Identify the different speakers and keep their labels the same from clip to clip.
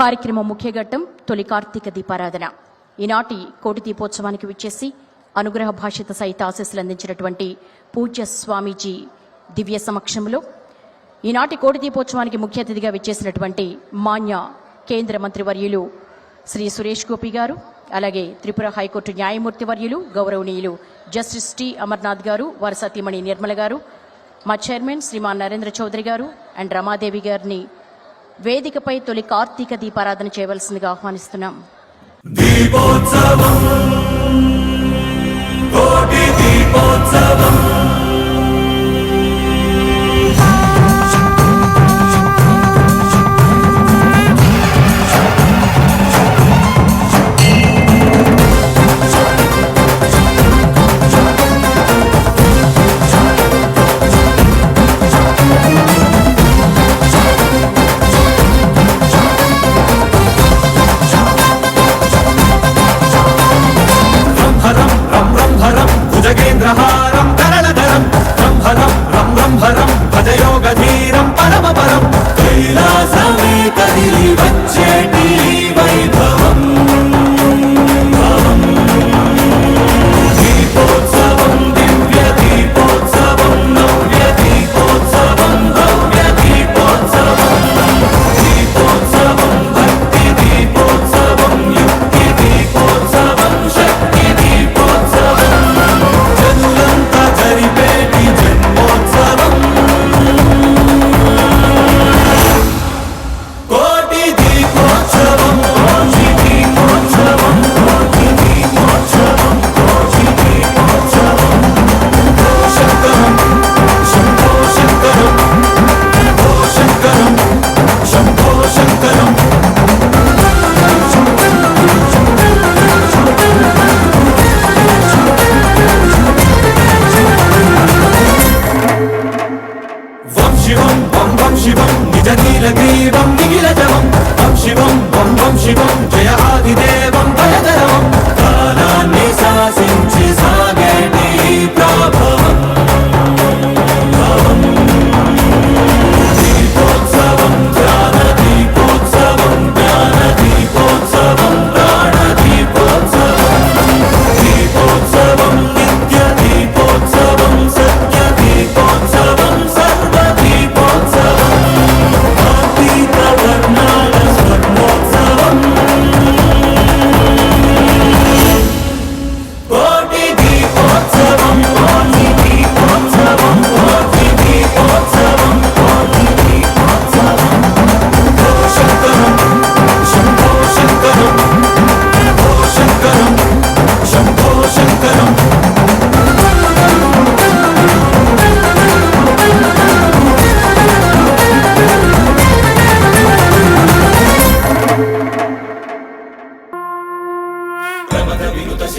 Speaker 1: కార్యక్రమం ముఖ్య ఘట్టం తొలి కార్తీక దీపారాధన. ఈనాటి కోటి దీపోత్సవానికి విచ్చేసి అనుగ్రహ భాషిత సహిత ఆశీస్సులు అందించినటువంటి పూజ్య స్వామీజీ దివ్య సమక్షంలో ఈనాటి కోటి దీపోత్సవానికి ముఖ్య అతిథిగా విచ్చేసినటువంటి మాన్య కేంద్ర మంత్రివర్యులు శ్రీ సురేష్ గోపి గారు అలాగే త్రిపుర హైకోర్టు న్యాయమూర్తి వర్యులు గౌరవనీయులు జస్టిస్ టి అమర్నాథ్ గారు వారి సతీమణి నిర్మల గారు మా చైర్మన్ శ్రీమాన్ నరేంద్ర చౌదరి గారు అండ్ రమాదేవి గారిని వేదికపై తొలి కార్తీక దీపారాధన చేయవలసిందిగా ఆహ్వానిస్తున్నాం.
Speaker 2: దీపోత్సవం. కోటి దీపోత్సవం. కదిలి వచ్చేట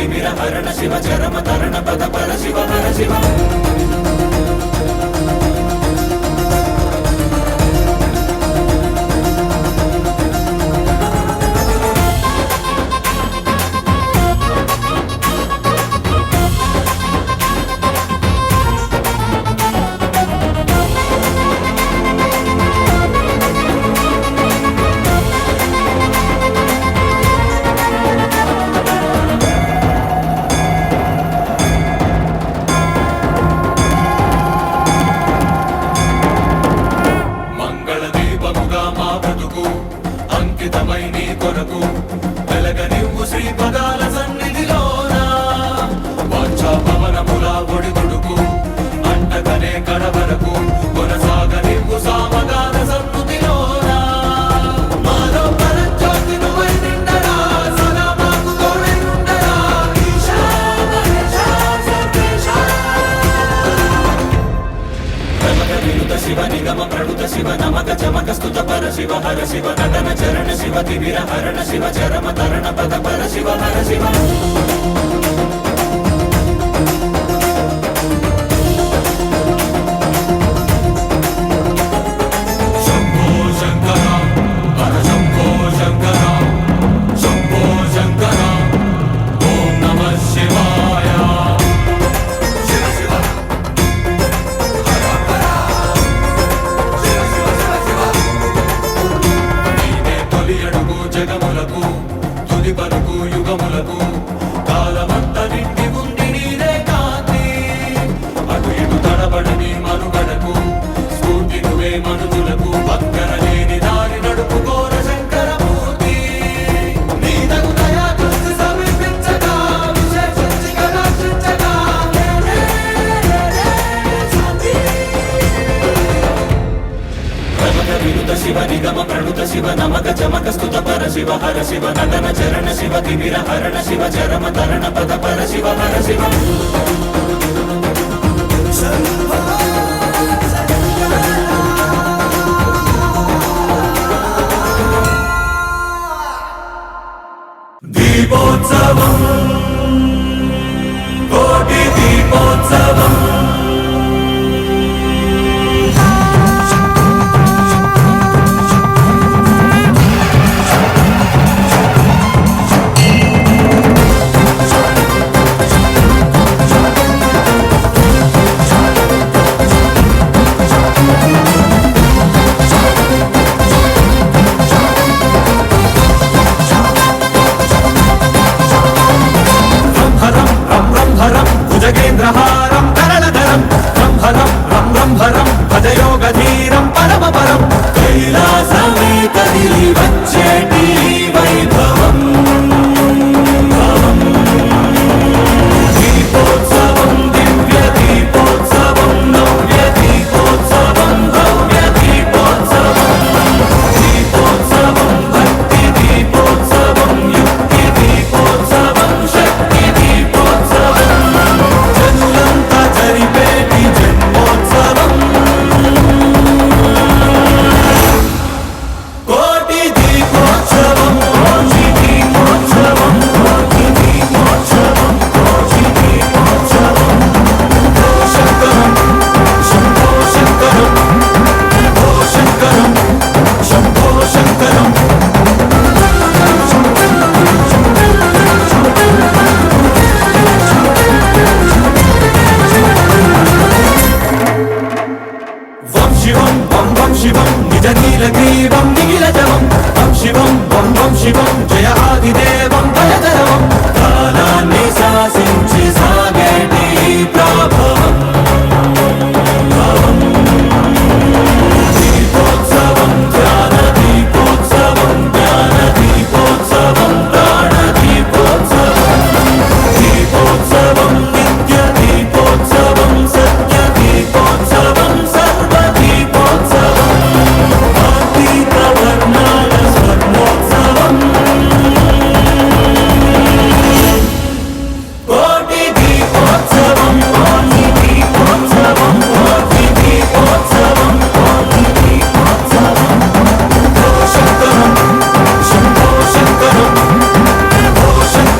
Speaker 2: తిమిర హరణ శివ చరమ తరణ పద శివ చరమ తరణ పద పర శివ హర శివ వరకు యుగములకు శివ నిగమ ప్రణుత శివ నమక చమక స్తుత పర శివ హర శివ నటన చరణ శివ తిమిర హరణ శివ చరమ తరణ పద పర శివ హర శివ. దీపోత్సవం కోటి దీపోత్సవం.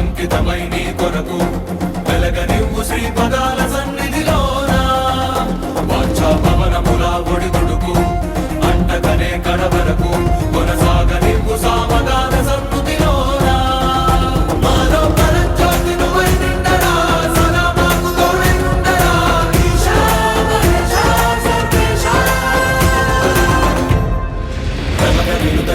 Speaker 2: అంకితమై నీ కొరకు వెలగనివ్వు శ్రీ పదాల సన్నిధిలోనా. సన్నిధిలోన వాంఛా ఒడి కొడుకు అంటకనే కడవరకు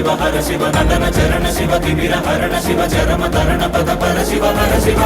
Speaker 2: శివ హర శివ నందన చరణ శివ కివిర హరణ శివ చరమ తరణ పద పర శివ హర శివ.